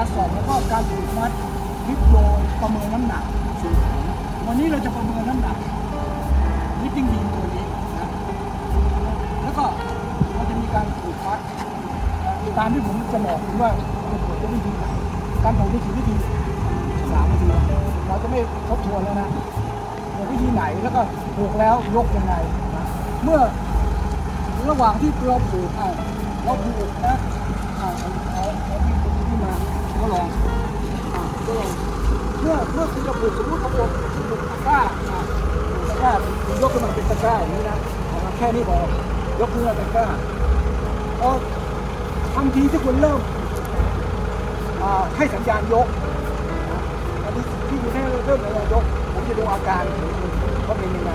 การสอบแล้วก็การถูกมัดพิโดยประเมินน้ำหนักส่งวันนี้เราจะประเมินน้ำหนักนิตติ้งบิมตัวนี้นะแล้วก็เราจะมีการถูกมัดตามที่ผมจะบอกคือว่าจะรวดด้วยวิธีไหนการปวดด้วยวิธีสามวิธีเราจะไม่ทบทวนแล้วนะปวดวิธีไหนแล้วก็ผูกแล้วยกยังไงเมื่อระหว่างที่เราผูกเราผูกนะ ก็ลองก็ลองเมื่อเมื่อคุณจะปลูกสมมติเขาปลูกปลูกตะกร้าตะกร้ายกขึ้นมาเป็นตะกร้าอย่างนี้นะเอามาแค่นี้พอยกขึ้นมาตะกร้าเออทันทีที่คุณเริ่มให้สัญญาณยกนะตอนนี้ที่คุณให้เริ่มสัญญาณยก ผมจะดูอาการของคุณว่าเป็นยังไง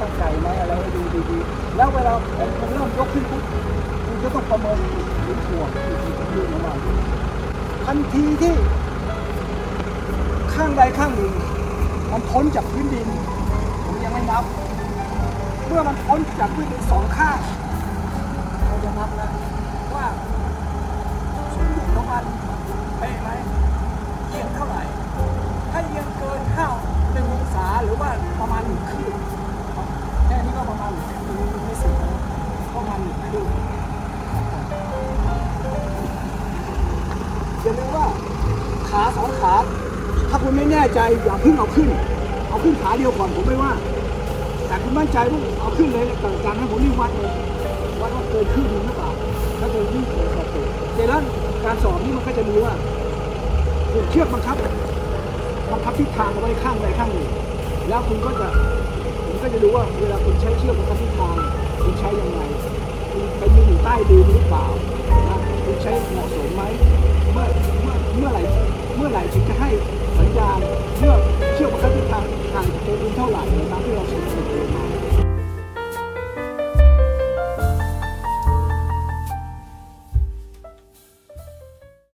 ตั้งใจไหมอะไรดูดีๆ แล้วเวลาคุณเริ่มยกขึ้นปุ๊บคุณจะต้องประเมินถึงตัวดูของมัน ทันทีที่ ข้างใดข้างหนึ่ง มันพ้นจากพื้นดิน ผมยังไม่นับ เมื่อมันพ้นจากพื้นดินสองข้างเราจะนับแล้วว่าสมดุลของมันเป๊ะไหมเอียงเท่าไหร่ ถ้าเอียงเกินห้าหนึ่งองศาหรือว่าประมาณหนึ่งครึ่งแค่นี้ก็ประมาณหนึ่งครึ่งไม่สุดนะประมาณหนึ่งครึ่ อย่าลืมว่าขาสองขา ถ้าคุณไม่แน่ใจอย่าเพิ่งเอาขึ้น เอาขึ้นขาเดียวก่อนผมไม่ว่า แต่คุณมั่นใจว่าเอาขึ้นเลยแต่จากนั้นผมรีบวัดเลยวัดว่าเกินครึ่งหนึ่งหรือเปล่าถ้าเกินครึ่งผมสอบตกแต่แล้วการสอบนี่มันก็จะมีว่าผูกเชือกบังคับบังคับทิศทางเอาไว้ข้างใดข้างหนึ่งแล้วคุณก็จะผมก็จะดูว่าเวลาคุณใช้เชือกบังคับทิศทางคุณใช้ยังไงคุณไปยืนอยู่ใต้ดินหรือเปล่านะคุณใช้เหมาะสมไหม เมื่อไหร่เมื่อไหร่ถึงจะให้สัญญาณเพื่อเชื่อกบังคับทิศทางทาง